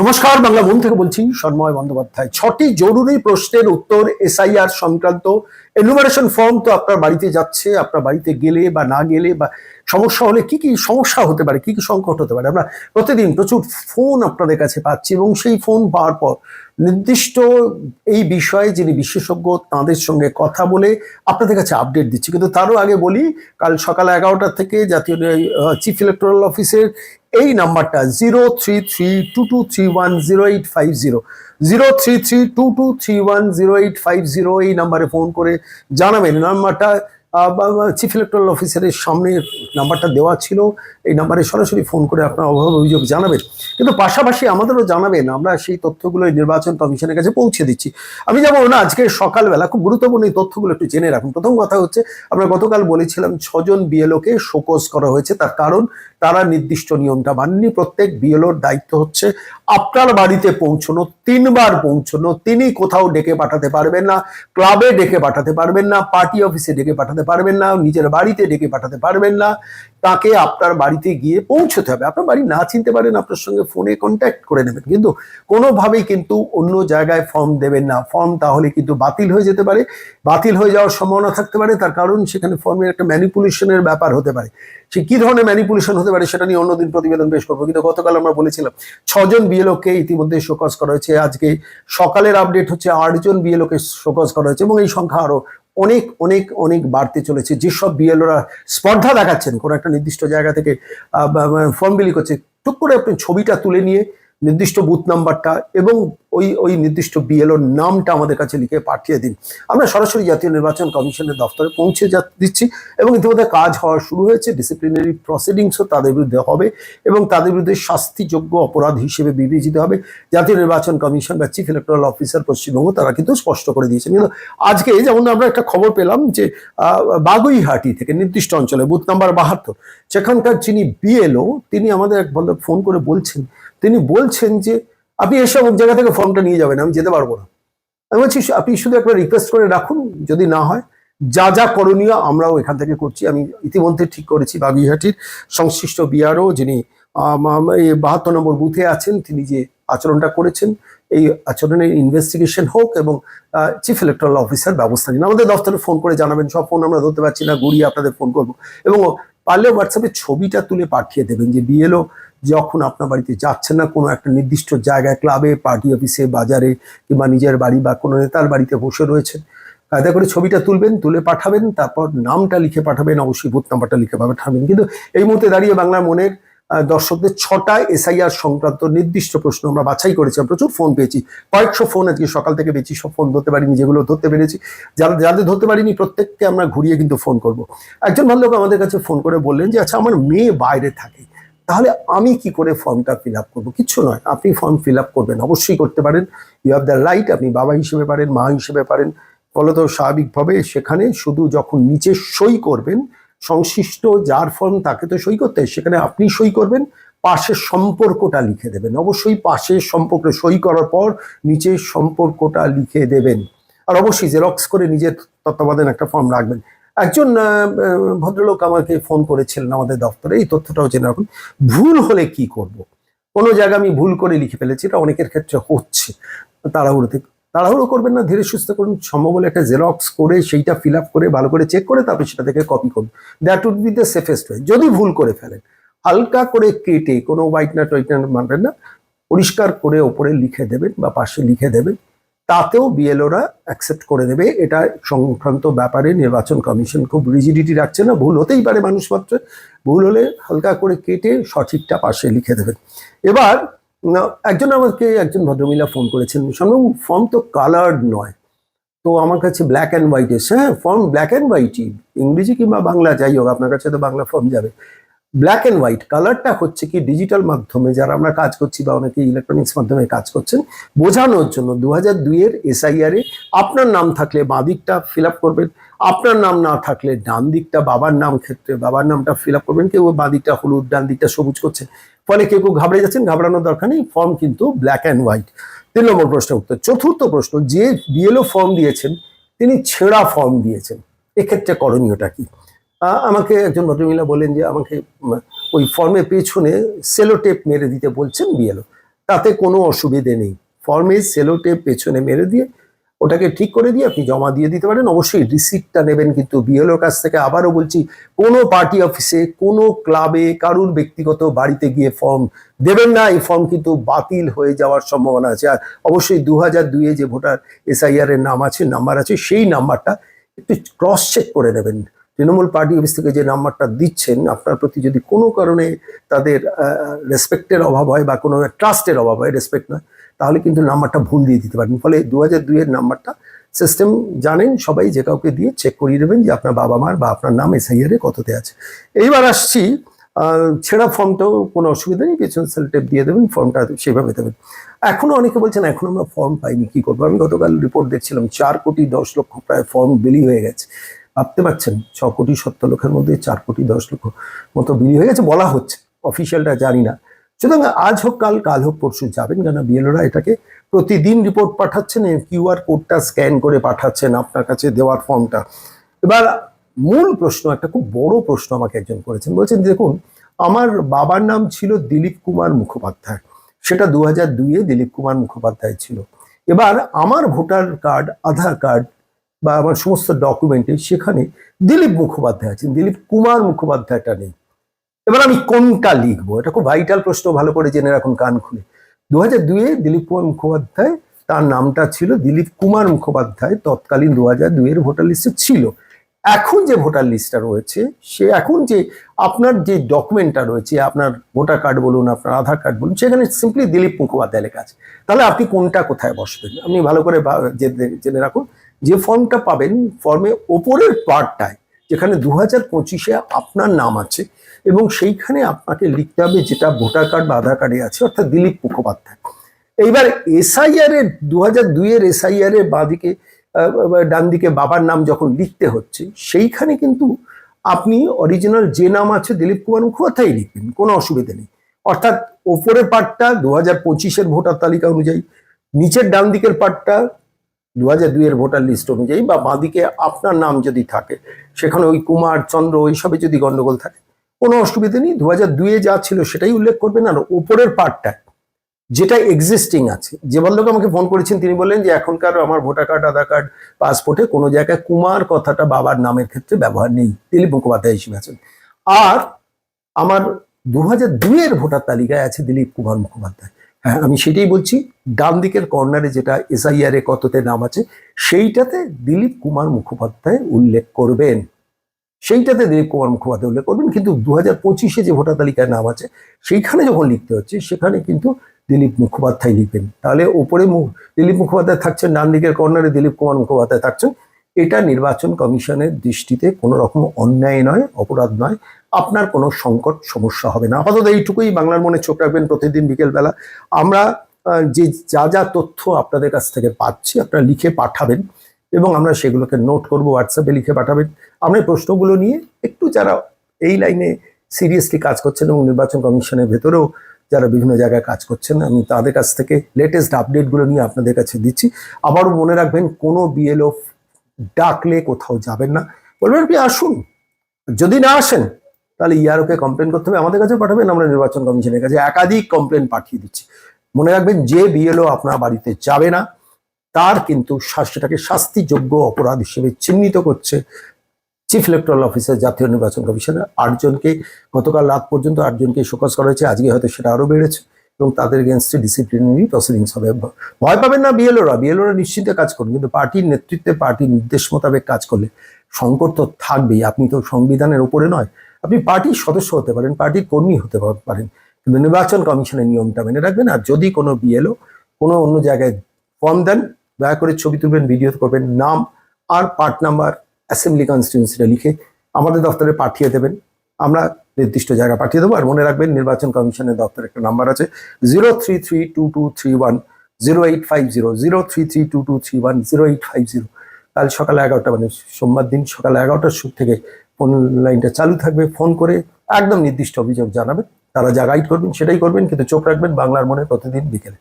নমস্কার, বাংলা মন থেকে বলছি সন্ময় বন্দ্যোপাধ্যায়। ছটি জরুরি প্রশ্নের উত্তর এসআইআর সংক্রান্ত এনুমারেশন ফর্ম তো আপনার বাড়িতে যাচ্ছে, আপনার বাড়িতে গেলে বা না গেলে বা সমস্যা হলে কি কি সমস্যা হতে পারে, কি কি সংকট হতে পারে? আমরা প্রতিদিন প্রচুর ফোন আপনাদের কাছে পাচ্ছি এবং সেই ফোন পাওয়ার পর নির্দিষ্ট এই বিষয়ে যিনি বিশেষজ্ঞ তাঁদের সঙ্গে কথা বলে আপনাদের কাছে আপডেট দিচ্ছি। কিন্তু তারও আগে বলি, কাল সকাল এগারোটা থেকে জাতীয় চিফ ইলেকটোরাল অফিসের এই নাম্বারটা zero three three two two three one zero eight five zero zero three three two two three one zero eight five zero এই নাম্বারে ফোন করে জানাবেন। নাম্বারটা চিফ ইলেকট্রাল অফিসারের সামনে নাম্বারটা দেওয়া ছিল। এই নাম্বারে সরাসরি ফোন করে আপনার অভাব অভিযোগ জানাবেন। কিন্তু পাশাপাশি আমাদেরও জানাবেন, আমরা সেই তথ্যগুলো নির্বাচন কমিশনের কাছে পৌঁছে দিচ্ছি। আমি যেমন না, আজকে সকালবেলা, খুব গুরুত্বপূর্ণ এই তথ্যগুলো একটু জেনে রাখুন। প্রথম কথা হচ্ছে, আমরা গতকাল বলেছিলাম ছজন বিএলওকে শোকজ করা হয়েছে। তার কারণ, তারা নির্দিষ্ট নিয়মটা মাননি প্রত্যেক বিএলওর দায়িত্ব হচ্ছে আপনার বাড়িতে পৌঁছনো, তিনবার পৌঁছনো, তিনি কোথাও ডেকে পাঠাতে পারবেন না, ক্লাবে ডেকে পাঠাতে পারবেন না, পার্টি অফিসে ডেকে পাঠাতে পারবেন না, নিজের বাড়িতে ডেকে পাঠাতে পারবেন না। তাকে আপনার বাড়িতে গিয়ে পৌঁছতে হবে। আপনার বাড়ি না চিনতে পারেন, আপনার সঙ্গে ফোনে কন্ট্যাক্ট করে নেবেন। কিন্তু কোনোভাবেই কিন্তু অন্য জায়গায় ফর্ম দেবেন না। ফর্ম তাহলে কিন্তু বাতিল হয়ে যেতে পারে। বাতিল হয়ে যাওয়ার সম্ভাবনা থাকতে পারে। তার কারণ সেখানে ফর্মের একটা ম্যানিপুলেশনের ব্যাপার হতে পারে। সে কি ধরনের ম্যানিপুলেশন হতে পারে সেটা নিয়ে অন্যদিন প্রতিবেদন পেশ করব। কিন্তু গতকাল আমরা বলেছিলাম, ছজন বিএলওকে ইতিমধ্যে শোকজ করা হয়েছে। আজকে সকালের আপডেট হচ্ছে আটজন বিএলওকে শোকজ করা হয়েছে এবং এই সংখ্যা আরও অনেক অনেক অনেক বাড়তে চলেছে। যেসব বিএলওরা স্পর্ধা দেখাচ্ছেন, কোনো একটা নির্দিষ্ট জায়গা থেকে ফর্ম বিলি করছে, টুক করে আপনি ছবিটা তুলে নিয়ে নির্দিষ্ট বুথ নাম্বারটা এবং ওই ওই নির্দিষ্ট বিএলওর নামটা আমাদের কাছে লিখে পাঠিয়ে দিন। আমরা সরাসরি জাতীয় নির্বাচন কমিশনের দপ্তরে পৌঁছে যা, দিচ্ছি এবং ইতিমধ্যে কাজ হওয়া শুরু হয়েছে। ডিসিপ্লিনারি প্রসিডিংসও তাদের বিরুদ্ধে হবে এবং তাদের বিরুদ্ধে শাস্তিযোগ্য অপরাধ হিসেবে বিবেচিত হবে। জাতীয় নির্বাচন কমিশন বা চিফ ইলেকট্রাল অফিসার পশ্চিমবঙ্গ তারা কিন্তু স্পষ্ট করে দিয়েছেন। কিন্তু আজকে যেমন আমরা একটা খবর পেলাম যে বাগুইহাটি থেকে নির্দিষ্ট অঞ্চলে বুথ নাম্বার বাহাত্তর, সেখানকার যিনি বিএলও তিনি আমাদের এক ফোন করে বলছেন তিনি বলছেন যে, আপনি এসব জায়গা থেকে ফর্মটা নিয়ে যাবেন, আমি যেতে পারব না। আমি বলছি, আপনি শুধু একটা রিকোয়েস্ট করে রাখুন, যদি না হয়, যা যা করণীয় আমরাও এখান থেকে করছি। আমি ইতিমধ্যে ঠিক করেছি বাগুইহাটির সংশ্লিষ্ট বিআরও যিনি বাহাত্তর নম্বর বুথে আছেন, তিনি যে আচরণটা করেছেন, এই আচরণের ইনভেস্টিগেশন হোক এবং চিফ ইলেকট্রাল অফিসার ব্যবস্থা নিন। আমাদের দফতরে ফোন করে জানাবেন, সব ফোন আমরা ধরতে পারছি না ঘুরিয়ে আপনাদের ফোন করব। এবং পারলে হোয়াটসঅ্যাপে ছবিটা তুলে পাঠিয়ে দেবেন যে, বিএলও যখন আপনার বাড়িতে যাচ্ছেন না, কোনো একটা নির্দিষ্ট জায়গায় ক্লাবে পার্টি অফিসে বাজারে, কিংবা নিজের বাড়ি বা কোনো নেতার বাড়িতে বসে রয়েছেন, কায়দা করে ছবিটা তুলবেন, তুলে পাঠাবেন, তারপর নামটা লিখে পাঠাবেন, অবশ্যই বুথ নাম্বারটা লিখে পাঠাবেন। কিন্তু এই মুহূর্তে দাঁড়িয়ে বাংলা মনের দর্শকদের ছটা এসআইআর সংক্রান্ত নির্দিষ্ট প্রশ্ন আমরা বাছাই করেছিলাম প্রচুর ফোন পেয়েছি। কয়েকশো ফোন আজকে সকাল থেকে পেয়েছি সব ফোন ধরতে পারিনি, যেগুলো ধরতে পেরেছি। যারা যাদের ধরতে পারিনি, প্রত্যেককে আমরা ঘুরিয়ে কিন্তু ফোন করব। একজন ভালো আমাদের কাছে ফোন করে বললেন যে আচ্ছা আমার মেয়ে বাইরে থাকে। তাহলে আমি কি করে ফর্মটা ফিল আপ করব? কিচ্ছু নয়, আপনি ফর্ম ফিল আপ করবেন, অবশ্যই করতে পারেন। ইউ হ্যাভ দ্য রাইট আপনি বাবা হিসেবে পারেন, মা হিসেবে পারেন। ফলত স্বাভাবিকভাবে সেখানে শুধু যখন নিচে সই করবেন, সংশ্লিষ্ট যার ফর্ম তাকে তো সই করতে সেখানে আপনি সই করবেন, পাশের সম্পর্কটা লিখে দেবেন। অবশ্যই পাশের সম্পর্ক সই করার পর নিচের সম্পর্কটা লিখে দেবেন। আর অবশ্যই জেরক্স করে নিজের তত্ত্বাবধান একটা ফর্ম রাখবেন। একজন ভদ্রলোক আমাকে ফোন করেছিলেন আমাদের দপ্তরে, এই তথ্যটাও জেনে রাখুন। ভুল হলে কি করব। কোনো জায়গা আমি ভুল করে লিখে ফেলেছি, এটা অনেকের ক্ষেত্রে হচ্ছে। তাড়াহুড়োতে তাড়াহুড়ো করবেন না, ধীরে সুস্থ করুন। সম্ভব হলে একটা জেরক্স করে, সেইটা ফিল আপ করে, ভালো করে চেক করে, তারপরে সেটা থেকে কপি করুন। That would be the safest way যদি ভুল করে ফেলেন, হালকা করে কেটে, কোনো হোয়াইটনার টোয়াইটনার মানবেন না, পরিষ্কার করে ওপরে লিখে দেবেন বা পাশে লিখে দেবেন। তাতেও বিএলওরা অ্যাকসেপ্ট করে দেবে এটা সংক্রান্ত ব্যাপারে নির্বাচন কমিশন খুব রিজিডিটি রাখছে না, ভুল হতেই পারে মানুষ মাত্র ভুল হলে হালকা করে কেটে সঠিকটা পাশে লিখে দেবেন এবার একজন আমাকে, একজন ভদ্রমহিলা ফোন করেছেন সঙ্গে ফর্ম তো কালার্ড নয়। তো আমার কাছে ব্ল্যাক অ্যান্ড হোয়াইট এসে হ্যাঁ ফর্ম ব্ল্যাক অ্যান্ড হোয়াইটই ইংরেজি কিংবা বাংলা, যাই হোক, আপনার কাছে তো বাংলা ফর্ম যাবে। ব্ল্যাক অ্যান্ড হোয়াইট কালারটা হচ্ছে কি ডিজিটাল মাধ্যমে যারা আমরা কাজ করছি বা অনেকে ইলেকট্রনিক্স মাধ্যমে কাজ করছেন, বোঝানোর জন্য দু হাজার দুইয়ের এসআইআর আপনার নাম থাকলে বাঁ দিকটা ফিল আপ করবেন, আপনার নাম না থাকলে ডান দিকটা বাবার নাম ক্ষেত্রে বাবার নামটা ফিল আপ করবেন, কেউ বাঁ দিকটা হলুদ, ডান দিকটা সবুজ করছেন, ফলে কেউ কেউ ঘাবড়ে যাচ্ছেন, ঘাবড়ানোর দরকার নেই ফর্ম কিন্তু ব্ল্যাক অ্যান্ড হোয়াইট তিন নম্বর প্রশ্নের উত্তর, চতুর্থ প্রশ্ন, যে বিএলও ফর্ম দিয়েছেন, তিনি ছেঁড়া ফর্ম দিয়েছেন, এক্ষেত্রে করণীয়টা কি? আমাকে একজন ভদ্রমহিলা বলেন যে আমাকে ওই ফর্মের পেছনে সেলো টেপ মেরে দিতে বলছেন বিএলও তাতে কোনো অসুবিধে নেই। ফর্মে সেলোটেপ পেছনে মেরে দিয়ে ওটাকে ঠিক করে দিয়ে আপনি জমা দিয়ে দিতে পারেন। অবশ্যই রিসিপ্টটা নেবেন কিন্তু বিএলওর কাছ থেকে আবারও বলছি, কোনো পার্টি অফিসে কোনো ক্লাবে কারুর ব্যক্তিগত বাড়িতে গিয়ে ফর্ম দেবেন না। এই ফর্ম কিন্তু বাতিল হয়ে যাওয়ার সম্ভাবনা আছে। আর অবশ্যই দু হাজার দুইয়ে যে ভোটার এসআইআর এর নাম আছে নাম্বার আছে, সেই নাম্বারটা একটু ক্রস চেক করে নেবেন। তৃণমূল পার্টি অফিস থেকে যে নাম্বারটা দিচ্ছেন, আপনার প্রতি যদি কোনো কারণে তাদের রেসপেক্টের অভাব হয় বা কোনো ট্রাস্টের অভাব হয় রেসপেক্ট নয়, তাহলে কিন্তু নাম্বারটা ভুল দিয়ে দিতে পারেন। ফলে দু হাজার দুইয়ের নাম্বারটা সিস্টেম জানেন, সবাই যে কাউকে দিয়ে চেক করিয়ে দেবেন যে আপনার বাবা মার বা আপনার নাম এসআইআর কততে আছে। এইবার আসছি ছেঁড়া ফর্মটাও কোনো অসুবিধা নেই, পেছন সেল টেপ দিয়ে দেবেন, ফর্মটা সেভাবে দেবেন। এখনও অনেকে বলছেন, এখন আমরা ফর্ম পাইনি, কী করব? আমি গতকাল রিপোর্ট দেখছিলাম, চার কোটি দশ লক্ষ প্রায় ফর্ম বিলি হয়ে গেছে। ভাবতে পারছেন, ছ কোটি সত্তর লক্ষের মধ্যে চার কোটি দশ লক্ষ মতো বিলি হয়ে গেছে, বলা হচ্ছে। অফিসিয়ালটা জানি না। সুতরাং আজ হোক, কাল কাল হোক, পরশু যাবেন কেন? বিএলওরা এটাকে প্রতিদিন রিপোর্ট পাঠাচ্ছেন কিউআর কোডটা স্ক্যান করে পাঠাচ্ছেন আপনার কাছে দেওয়ার ফর্মটা এবার মূল প্রশ্ন, একটা খুব বড় প্রশ্ন আমাকে একজন করেছেন, বলছেন দেখুন, আমার বাবার নাম ছিল দিলীপ কুমার মুখোপাধ্যায়। সেটা দু হাজার দুইয়ে দিলীপ কুমার মুখোপাধ্যায় ছিল। এবার আমার ভোটার কার্ড, আধার কার্ড বা আমার সমস্ত ডকুমেন্টে সেখানে দিলীপ মুখোপাধ্যায় আছেন। দিলীপ কুমার মুখোপাধ্যায়টা নেই। এবার আমি কোনটা লিখব? এটা খুব ভাইটাল প্রশ্ন, ভালো করে জেনে রাখুন কান খুলে। দু হাজার দুইয়ে দিলীপ কুমার মুখোপাধ্যায়, তার নামটা ছিল দিলীপ কুমার মুখোপাধ্যায়, তৎকালীন দু হাজার দুইয়ের ভোটার লিস্টে ছিল। এখন যে ভোটার লিস্টটা রয়েছে, সে এখন যে আপনার যে ডকুমেন্টটা রয়েছে, আপনার ভোটার কার্ড বলুন, আপনার আধার কার্ড বলুন, সেখানে সিম্পলি দিলীপ মুখোপাধ্যায় লেখা আছে। তাহলে আপনি কোনটা কোথায় বসবেন? আপনি ভালো করে জেনে রাখুন। যে ফর্মটা পাবেন, ফর্মে ওপরের পার্টটায়, যেখানে দু হাজার পঁচিশে আপনার নাম আছে এবং সেইখানে আপনাকে লিখতে হবে যেটা ভোটার কার্ড বা আধার কার্ডে আছে, অর্থাৎ দিলীপ মুখোপাধ্যায়। এইবার এসআইআর এর দু হাজার দুইয়ের এসআইআর এর বাঁদিকে ডান দিকে বাবার নাম যখন লিখতে হচ্ছে, সেইখানে কিন্তু আপনি অরিজিনাল যে নাম আছে দিলীপ কুমার মুখোপাধ্যায় লিখবেন, কোনো অসুবিধা নেই। অর্থাৎ ওপরের পার্টটা দু হাজার পঁচিশের ভোটার তালিকা অনুযায়ী, নিচের ডান দিকের পার্টটা দু হাজার দুইয়ের ভোটার লিস্ট অনুযায়ী বা বাঁদিকে আপনার নাম যদি থাকে, সেখানে ওই কুমার, চন্দ্র ওইসবে যদি গন্ডগোল থাকে, কোনো অসুবিধা নেই। দু হাজার দুইয়ে যা ছিল সেটাই উল্লেখ করবেন। আর ওপরের পার্টটা যেটা এক্সিস্টিং আছে, যে ভদ্রলোক আমাকে ফোন করেছেন, তিনি বললেন যে এখনকার আমার ভোটার কার্ড আধার কার্ড পাসপোর্টে কোনো জায়গায় কুমার কথাটা বাবার নামের ক্ষেত্রে ব্যবহার নেই, দিলীপ মুখোপাধ্যায় হিসেবে আছেন। আর আমার দু হাজার দুইয়ের ভোটার তালিকায় আছে দিলীপ কুমার মুখোপাধ্যায়। হ্যাঁ আমি সেটাই বলছি, ডান দিকের কর্নারে যেটা এসআইআর এ কততে নাম আছে, সেইটাতে দিলীপ কুমার মুখোপাধ্যায় উল্লেখ করবেন। সেইটাতে দিলীপ কুমার মুখোপাধ্যায় উল্লেখ করবেন, কিন্তু দু হাজার পঁচিশে যে ভোটার তালিকায় নাম আছে, সেইখানে যখন লিখতে হচ্ছে, সেখানে কিন্তু দিলীপ মুখোপাধ্যায় লিখবেন। তাহলে ওপরে দিলীপ মুখোপাধ্যায় থাকছেন, ডান দিকের কর্নারে দিলীপ কুমার মুখোপাধ্যায় থাকছেন এটা নির্বাচন কমিশনের দৃষ্টিতে কোনো রকম অন্যায় নয়, অপরাধ নয়। আপনার কোনো সংকট, সমস্যা হবে না। আপাতত এইটুকুই বাংলার মনে চোখ রাখবেন প্রতিদিন বিকেলবেলা। আমরা যে যা যা তথ্য আপনাদের কাছ থেকে পাচ্ছি, আপনারা লিখে পাঠাবেন এবং আমরা সেগুলোকে নোট করব হোয়াটসঅ্যাপে লিখে পাঠাবেন। আমরা প্রশ্নগুলো নিয়ে একটু যারা এই লাইনে সিরিয়াসলি কাজ করছেন এবং নির্বাচন কমিশনের ভেতরেও যারা বিভিন্ন জায়গায় কাজ করছেন, আমি তাদের কাছ থেকে লেটেস্ট আপডেটগুলো নিয়ে আপনাদের কাছে দিচ্ছি। আবারও মনে রাখবেন, কোনো বিএলও ডাকলে কোথাও যাবেন না। বলবেন, আপনি আসুন। যদি না আসেন, তাহলে ইয়ারোকে কমপ্লেন করতে হবে, আমাদের কাছে পাঠাবেন, আমরা নির্বাচন কমিশনের কাছে একাধিক কমপ্লেন পাঠিয়ে দিচ্ছি। মনে রাখবেন, যে বিএলও আপনার বাড়িতে যাবে না, তার কিন্তু সেটাকে শাস্তিযোগ্য অপরাধ হিসেবে চিহ্নিত করছে চিফ ইলেকট্রাল অফিসার জাতীয় নির্বাচন কমিশনের আটজনকে। গতকাল রাত পর্যন্ত আটজনকে শোকজ করা হয়েছে, আজকে হয়তো সেটা আরও বেড়েছে। এবং তাদের এগেনস্টে ডিসিপ্লিনারি প্রসিডিংস হবে। ভয় পাবেন না বিএলওরা বিএলওরা নিশ্চিন্তে কাজ করুন, কিন্তু পার্টির নেতৃত্বে, পার্টির নির্দেশ মোতাবেক কাজ করলে সংকট তো থাকবেই। আপনি তো সংবিধানের উপরে নয়, আপনি পার্টির সদস্য হতে পারেন, পার্টির কর্মী হতে পারেন, কিন্তু নির্বাচন কমিশনের নিয়মটা মেনে রাখবেন, আর যদি কোনো বিএলও কোনো অন্য জায়গায় ফর্ম দেন, দয়া করে ছবি তুলবেন ভিডিও করবেন, নাম আর পার্ট নাম্বার অ্যাসেম্বলি কনস্টিটিউন্সিটা লিখে আমাদের দফতরে পাঠিয়ে দেবেন। আমরা নির্দিষ্ট জায়গায় পাঠিয়ে দেবো। আর মনে রাখবেন, নির্বাচন কমিশনের দপ্তরে একটা নাম্বার আছে, zero three three two two three one zero eight five zero zero three three two two three one zero eight five zero. কাল সকালে এগারোটা মানে সোমবার দিন সকালে এগারোটার শুরু থেকে ফোন লাইনটা চালু থাকবে। ফোন করে একদম নির্দিষ্ট অভিযোগ জানাবেন। তারা যা গাইড করবেন সেটাই করবেন, কিন্তু চোখ রাখবেন বাংলার মনে প্রতিদিন বিকেলে।